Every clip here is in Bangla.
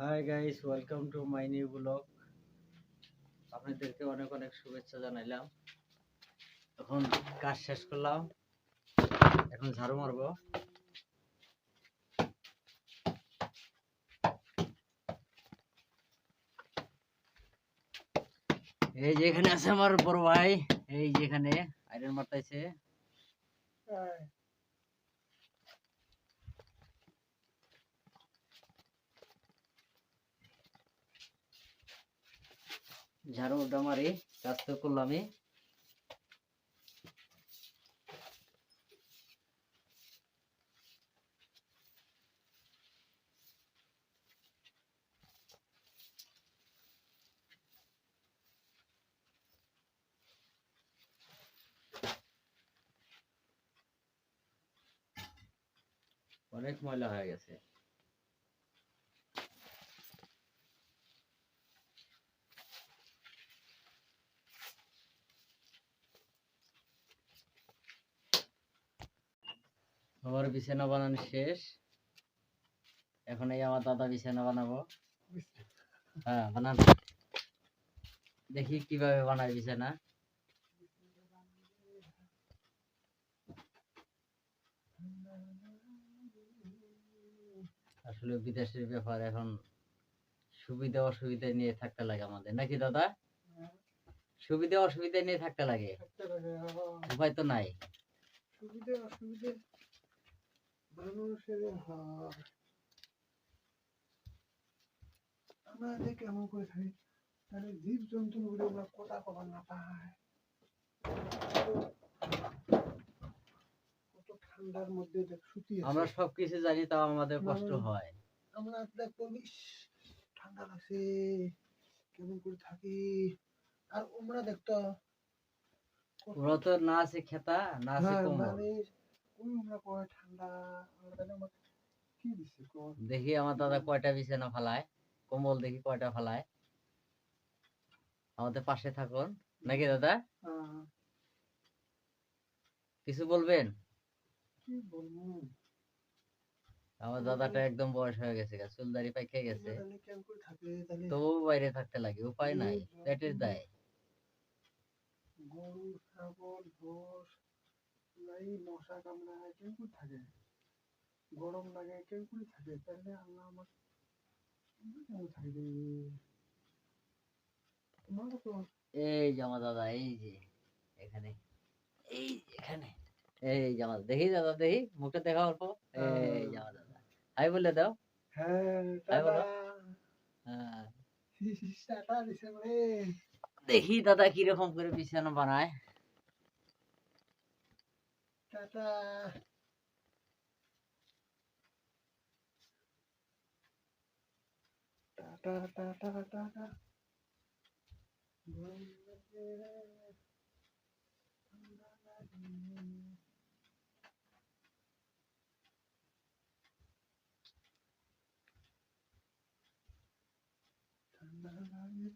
Hi guys welcome to my new blog আপনাদেরকে অনেক অনেক শুভেচ্ছা জানাইলাম। এখন কাজ শেষ করলাম। এখন ঝাড়ু মারবো। এই যে এখানে আছে আমার বড় ভাই। এই যে এখানে আয়রন মারতাইছে। ঝাড়ু ওটা মারি কাজ তো করলামই অনেক ময়লা হয়ে গেছে। আমার বিছানা বানানো শেষ। এখন এই আমার দাদা বিছানা বানাবো। হ্যাঁ বানান। দেখি কীভাবে বানায় বিছানা। আসলে বিদেশের ব্যাপার এখন সুবিধা অসুবিধা নিয়ে থাকতে লাগে আমাদের। নাকি দাদা? সুবিধা অসুবিধা নিয়ে থাকতে লাগে? উপায় তো নাই। সুবিধে অসুবিধে মানুষের হার। আমরা যে কেমন করে থাকি তাহলে জীব জন্তু গুলো আমরা কথা কবার না কত ঠান্ডার মধ্যে দেখ শুতি আছে। আমরা সবকিছু জানি তাও আমাদের কষ্ট। হয়। আমরা ইস, ঠান্ডা লাগছে কেমন করে থাকি? আর ওমরা দেখতো ওরা তো না আছে খেতা না আছে হ্যাঁ, কোমর। দেখি আমার দাদা কয়টা বিছানা ফালায়। কম্বল দেখি কয়টা ফালায়। আমাদের পাশে থাকুন। নাকি দাদা? কিছু বলবেন? আমার দাদাটা একদম বয়স হয়ে গেছে গা, চুল দাড়ি পাইকে গেছে। তবু বাইরে থাকতে লাগে উপায় নাই পেটের দায়। গরু ছাগল নাই মশা কামড়ায় কেমন করে থাকে। গরম লাগে কেমন করে থাকে। তাহলে আল্লাহ আমার আমরা কেমন থাকি তো এই আমার দাদা এই যে এখানে এই এখানে এই আমার দেখি দাদা দেখি মুখটা দেখা অল্প। এই যে আমার দাদা। হাই বলে দাও। হ্যাঁ বলো? হ্যাঁ। দেখি দাদা কীরকম করে বিছানা বানায়। টাটা টাটা টাটা টাটা ঠান্ডা লাগে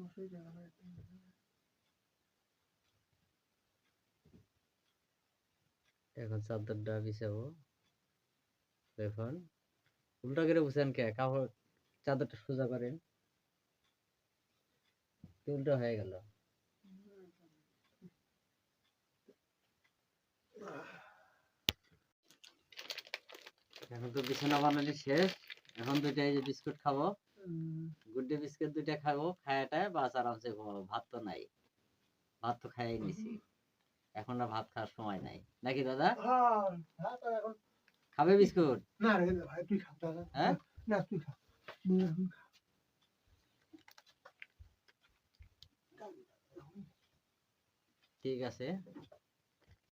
মশাই জানা হয় এখন চাদরটা বিছাবো এখন। উল্টা করে বুঝেন কে? কাপড় চাদরটা সোজা করেন। তো উল্টা হয়ে গেল। এখন তো বিছানা বানানো শেষ। এখন দুইটা এই যে বিস্কুট খাব। গুড ডে বিস্কুট দুইটা খাব খায়াটায় বাস আরামসে ঘুমাবো। ভাত তো নাই। ভাত তো খাই নিছি। এখন আর ভাত খাওয়ার সময় নাই। নাকি দাদা? হ্যাঁ তো এখন খাবে বিস্কুট? না রে ভাই তুই খা দাদা। হ্যাঁ? না তুই খা। ঠিক আছে।